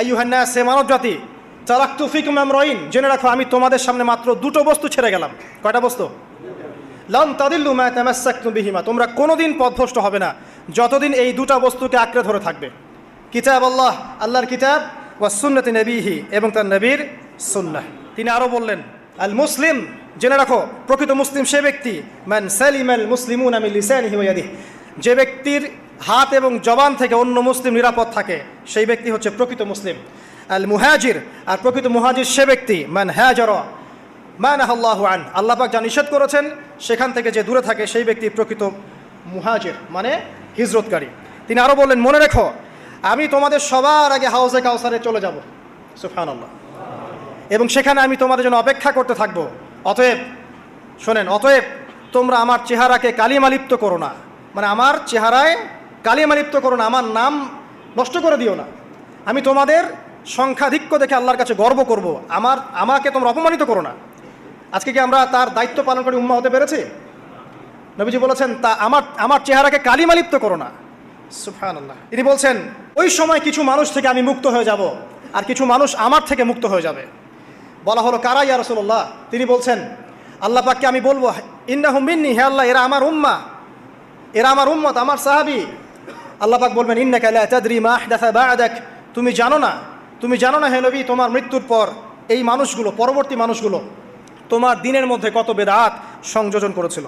আইয়ুহান্না সে মানব জাতি চালাক তুফিকুম রইন জেনে রাখো, আমি তোমাদের সামনে মাত্র দুটো বস্তু ছেড়ে গেলাম। কয়টা বস্তু? লাম তাদিল্লু মা বিহিমা। তোমরা কোনোদিন পথভ্রষ্ট হবে না, যতদিন এই দুটা বস্তুকে আঁকড়ে ধরে থাকবে। কিতাব আল্লাহ, আল্লাহর কিতাব, ওয়া সুন্নতি নবীহি এবং তার নবীর সুন্নাহ। তিনি আরও বললেন, আল মুসলিম, জেনে রাখো, প্রকৃত মুসলিম সে ব্যক্তি, মান সালিম আল মুসলিমুন আমি লিসানিহি ওয়া ইয়াদিহি। যে ব্যক্তির হাত এবং জবান থেকে অন্য মুসলিম নিরাপদ থাকে। সেই ব্যক্তি হচ্ছে প্রকৃত মুসলিম। আল মুহাজির আর প্রকৃত মুহাজির সে ব্যক্তি, মান হ্যাজর মান আল্লাহ আন। আল্লাহ পাক যা নিষেধ করেছেন, সেখান থেকে যে দূরে থাকে, সেই ব্যক্তি প্রকৃত মুহাজির মানে হিজরতকারী। তিনি আরও বললেন, মনে রেখো, আমি তোমাদের সবার আগে হাউসে কাউসারে চলে যাব। সুফান আল্লাহ এবং সেখানে আমি তোমাদের জন্য অপেক্ষা করতে থাকব। অতএব, শোনেন, অতএব তোমরা আমার চেহারাকে কালিমালিপ্ত করো না। মানে আমার চেহারায় কালিমালিপ্ত করো না, আমার নাম নষ্ট করে দিও না। আমি তোমাদের সংখ্যাধিক্য দেখে আল্লাহর কাছে গর্ব করব। আমার, আমাকে তোমরা অপমানিত করো না। আজকে কি আমরা তার দায়িত্ব পালন করে উম্মা হতে পেরেছি? নবীজি বলেছেন, তা আমার আমার চেহারাকে কালিমালিপ্ত করো না। সুফান আল্লাহ তিনি বলছেন, ওই সময় কিছু মানুষ থেকে আমি মুক্ত হয়ে যাব, আর কিছু মানুষ আমার থেকে মুক্ত হয়ে যাবে। বলা হলো কারা, ইয়া রসুল্লাহ তিনি বলছেন, আল্লাহ পাককে আমি বলব, ইন্নাহু মিন্নি, হে আল্লাহ, এরা আমার উম্মা। এরা আমার উম্মত, আমার সাহাবি। আল্লাহ পাক বলবেন, ইন্নাকা লা তাদরি মা আহদাথা বা'দাক। তুমি জানো না, তুমি জানো না হে নবী, তোমার মৃত্যুর পর এই মানুষগুলো, পরবর্তী মানুষগুলো তোমার দিনের মধ্যে কত বেদাত সংযোজন করেছিল।